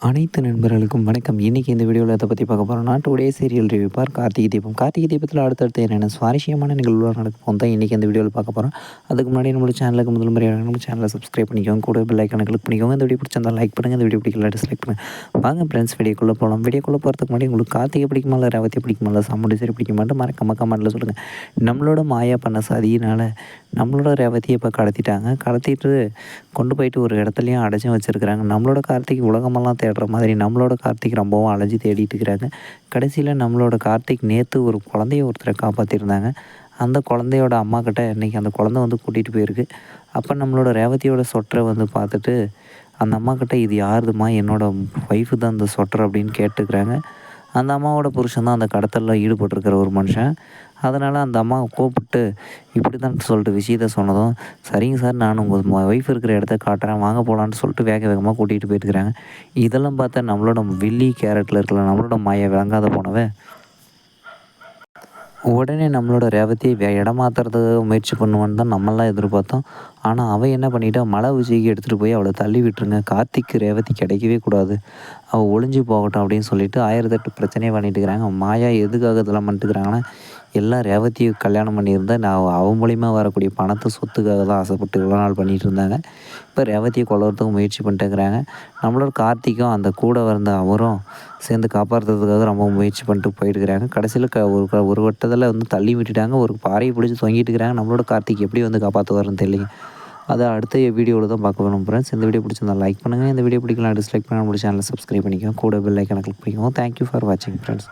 அனைத்து நண்பர்களுக்கும் வணக்கம். இன்றைக்கி இந்த வீடியோவில் அதை பற்றி பார்க்க போகிறோம்னா today serial review for Karthigai Deepam. Karthigai தீபத்தில் அடுத்தடுத்து என்னென்ன சுவாரஸ்யமான நிகழ்வுகள் நடக்கும் தான் இன்றைக்கி இந்த வீடியோவில் பார்க்க போகிறோம் அதுக்கு முன்னாடி நம்மளோட சேனலுக்கு முதல் முறையாக நம்ம சேனலை சப்ஸ்கிரைப் பண்ணிக்கோங்க. கூட பெல் ஐக்கான கிளிக் பண்ணிக்கோங்க. இந்த வீடியோ பிடிச்சிருந்தா லைக் பண்ணுங்கள் இந்த வீடியோ பிடிக்கல டிஸ்லைக் பண்ணுங்கள் வாங்க ஃப்ரெண்ட்ஸ் வீடியோக்குள்ளே போகலாம் வீடியோக்குள்ளே போகிறதுக்கு முன்னாடி உங்களுக்கு கார்த்திகை பிடிக்குமா இல்லை ரவத்தை பிடிக்குமா இல்லை சாமுண்டி சரி பிடிக்குமாட்டு மறக்காம கமெண்ட்டில் சொல்லுங்கள் நம்மளோட மாயா பண்ண சதியினால் நம்மளோட ரேவதியை இப்போ கடத்திட்டாங்க. கடத்திட்டு கொண்டு போயிட்டு ஒரு இடத்துலையும் அடைச்சும் வச்சுருக்குறாங்க. நம்மளோட கார்த்திகை உலகமெல்லாம் தேடுற மாதிரி நம்மளோட கார்த்திக் ரொம்பவும் அலைஞ்சு தேடிட்டு இருக்கிறாங்க. கடைசியில் நம்மளோட கார்த்திக் நேற்று ஒரு குழந்தைய ஒருத்தரை காப்பாற்றிருந்தாங்க அந்த குழந்தையோட அம்மா கிட்ட இன்றைக்கி அந்த குழந்தை வந்து கூட்டிகிட்டு போயிருக்கு. அப்போ நம்மளோட ரேவதியோட சொட்டரை வந்து பார்த்துட்டு அந்த அம்மா கிட்ட இது யாருதுமா என்னோடய ஒய்ஃபு தான் அந்த சொட்டர் அப்படின்னு கேட்டுக்கிறாங்க. அந்த அம்மாவோட புருஷன் தான் அந்த கடத்தலில் ஈடுபட்டிருக்கிற ஒரு மனுஷன். அதனால் அந்த அம்மாவை கூப்பிட்டு இப்படி தான் சொல்லிட்டு விஷயத்த சொன்னதும் சரிங்க சார் நான் உங்கள் ஒய்ஃப் இருக்கிற இடத்த காட்டுறேன் வாங்க போகலான்னு சொல்லிட்டு வேக வேகமாக கூட்டிகிட்டு போயிருக்கிறாங்க இதெல்லாம் பார்த்தா நம்மளோட வில்லி கேரட்டில் இருக்கல நம்மளோட மாயை விளங்காத போனவை உடனே நம்மளோட ரேவதியை இடமாத்துறதுக்கு முயற்சி பண்ணுவான்னு தான் நம்மளாம் எதிர்பார்த்தோம். ஆனால் அவன் என்ன பண்ணிட்டா மலை உச்சிக்கு எடுத்துகிட்டு போய் அவளை தள்ளி விட்டுருங்க. கார்த்திக்கு ரேவதி கிடைக்கவே கூடாது. அவள் ஒளிஞ்சு போகட்டும் அப்படின்னு சொல்லிட்டு ஆயிரத்தெட்டு பிரச்சனையை பண்ணிட்டுக்கிறாங்க மாயா எதுக்காக இதெல்லாம் பண்ணிட்டுக்கிறாங்கன்னா எல்லாம் ரேவதியை கல்யாணம் பண்ணியிருந்தேன் நான் அவன் மூலிமா வரக்கூடிய பணத்தை சொத்துக்காக தான் ஆசைப்பட்டு இவ்வளோ நாள் பண்ணிகிட்டு இருந்தாங்க. இப்போ ரேவதியை கொள்ளுறதுக்கு முயற்சி பண்ணிட்டுருக்குறாங்க. நம்மளோட கார்த்திக்கும் அந்த கூட வந்த அவரும் சேர்ந்து காப்பாற்றுறதுக்காக ரொம்ப முயற்சி பண்ணிட்டு போயிட்டுருக்குறாங்க. கடைசியில் க ஒரு ஒரு வட்டத்தில் வந்து தள்ளி விட்டுட்டாங்க. ஒரு பாறையை பிடிச்சி தொங்கிட்டு இருக்கிறாங்க நம்மளோட கார்த்திக் எப்படி வந்து காப்பாற்றுவாருன்னு தெரியல அதை அடுத்த வீடியோவில் தான் பார்க்க விரும்புகிறேன் ஃப்ரெண்ட்ஸ் இந்த வீடியோ பிடிச்சிருந்தா லைக் பண்ணுங்கள் இந்த வீடியோ பிடிக்கலாம் டிஸ்லைக் பண்ணால் முடியும் சேனலை சப்ஸ்கிரைப் பண்ணிக்கோங்க. கூட பெல் ஐக்கனை கிளிக் பண்ணிக்கோங்க. தேங்க்யூ ஃபார் வாட்சிங் ஃப்ரெண்ட்ஸ்